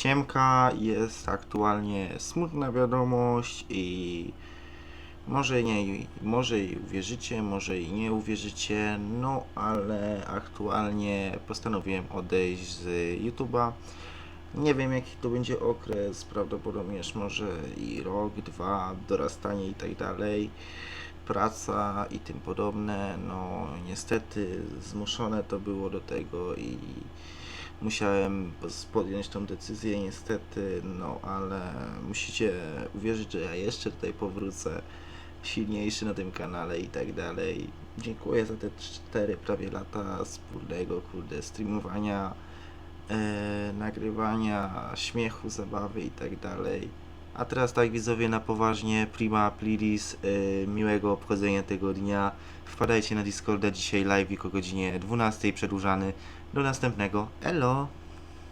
Siemka, jest aktualnie smutna wiadomość i może nie, może i uwierzycie, może i nie uwierzycie, no ale aktualnie postanowiłem odejść z YouTube'a. Nie wiem jaki to będzie okres, prawdopodobnież może i rok, dwa, dorastanie i tak dalej, praca i tym podobne. No niestety zmuszone to było do tego i musiałem podjąć tą decyzję niestety, no ale musicie uwierzyć, że ja jeszcze tutaj powrócę silniejszy na tym kanale i tak dalej. Dziękuję za te 4 prawie lata wspólnego, kurde, streamowania, e, nagrywania, śmiechu, zabawy i tak dalej. A teraz tak widzowie na poważnie, prima pliris, e, miłego obchodzenia tego dnia. Wpadajcie na Discorda dzisiaj live o godzinie 12 przedłużany. Do następnego. Elo!